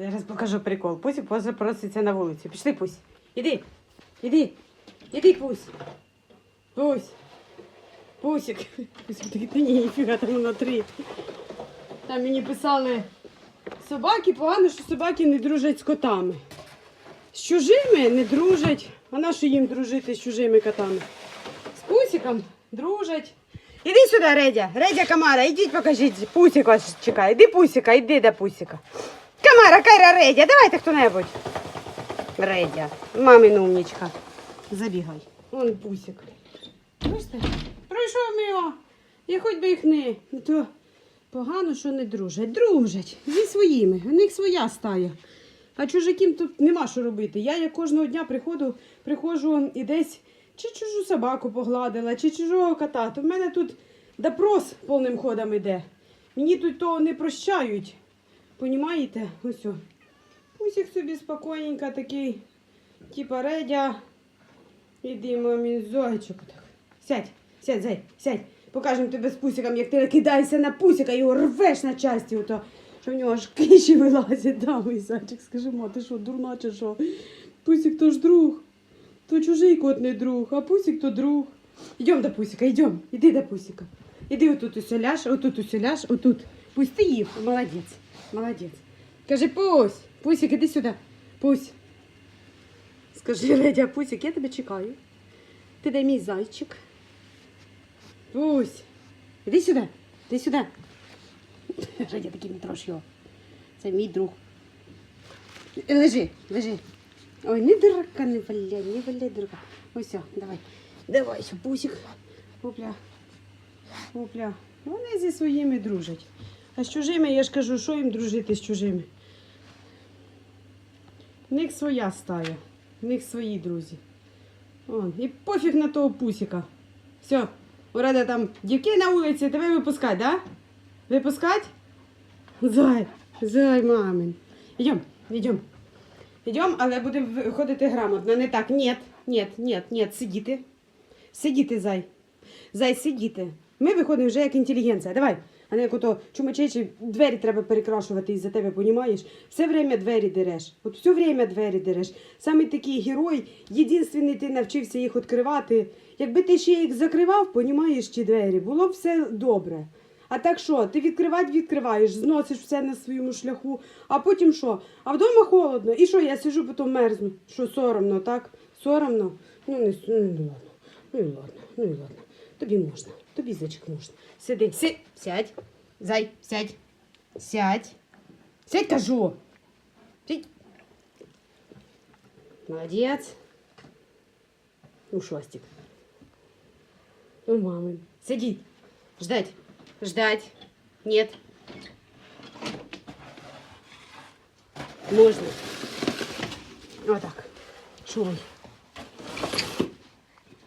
Зараз покажу прикол. Поза проситься на вулицю. Пішли, Пусь. Іди. Іди. Іди, Пусь. Пусь. Пусік такий, та ні, ніфіга там воно три. Там мені писали собаки, погано, що собаки не дружать з котами. З чужими не дружать. А на що їм дружити з чужими котами? З пусіком дружать. Іди сюди, Редя. Редя Камара, ідіть покажіть. Пусік вас чекає. Іди пусіка, іди до пусіка. Камара, Кайра, Редя, давайте хто-небудь. Редя, мамин умнічка. Забігай. Вон пусік. Бачите? Пройшов мимо. Я хоч би їх не. То погано, що не дружать. Дружать зі своїми. У них своя стая. А чужаків тут нема що робити. Я як кожного дня приходжу, приходжу і десь чи чужу собаку погладила, чи чужого кота. То в мене тут допрос повним ходом іде. Мені тут того не прощають. Понімаєте? Ось. о. Усіх собі спокійненько такий, типа редя. Іди, мамі, зайчик. Сядь, сядь, зай, сядь. Покажемо тебе з пусиком, як ти кидаєшся на пусика його рвеш на часті, ото, що в нього аж кліщі вилазять. Да, мій зайчик, скажи, ма, ти що, дурна чи що? Пусик то ж друг. То чужий кот не друг, а пусик то друг. Йдем до пусика, йдем. Іди до пусика. Іди отут уселяш, отут уселяш, отут. Пусть ти їв. Молодець. Молодець. Кажи, Пусь, Пусик, іди сюди. Пусь. Скажи, Редя, Пусик, я тебе чекаю. Ти дай мій зайчик. Пусь. Іди сюди. Іди сюди. Редя такий не його. Це мій друг. Лежи, лежи. Ой, не дурака, не валяй, не валяй, дурака. Ось, все, давай. Давай, пусик. Опля. Опля. Вони зі своїми дружать. А з чужими, я ж кажу, що їм дружити з чужими? В них своя стая, в них свої друзі. О, і пофіг на того пусіка. Все, урада там дівки на вулиці, тебе випускать, да? Випускать? Зай, зай, мамин. Йдем, йдем. Йдем, але будемо виходити грамотно. Не так. Ні, ні, ні, ні, сидіти. Сидіти, зай. Зай, сидіти. Ми виходимо вже як інтелігенція. Давай. А не як ото чумачечі, двері треба перекрашувати із-за тебе, понімаєш? Все время двері дереш. От все время двері дереш. Саме такий герой, єдинственний ти навчився їх відкривати. Якби ти ще їх закривав, понімаєш ті двері, було б все добре. А так що, ти відкривати відкриваєш, зносиш все на своєму шляху, а потім що? А вдома холодно. І що, я сижу, потім мерзну. Що соромно, так? Соромно? Ну, не, ну, ладно. Ну і ладно, ну і ладно. Тобі можна, тобі зайчик можна. Сиди, си, сядь. Зай, сядь. Сядь. Сядь, кажу. Сядь. Молодець. Ну, шостик. Ну, мамы. Сидеть. Ждать. Ждать. Нет. Можно. Вот так. Шуруй.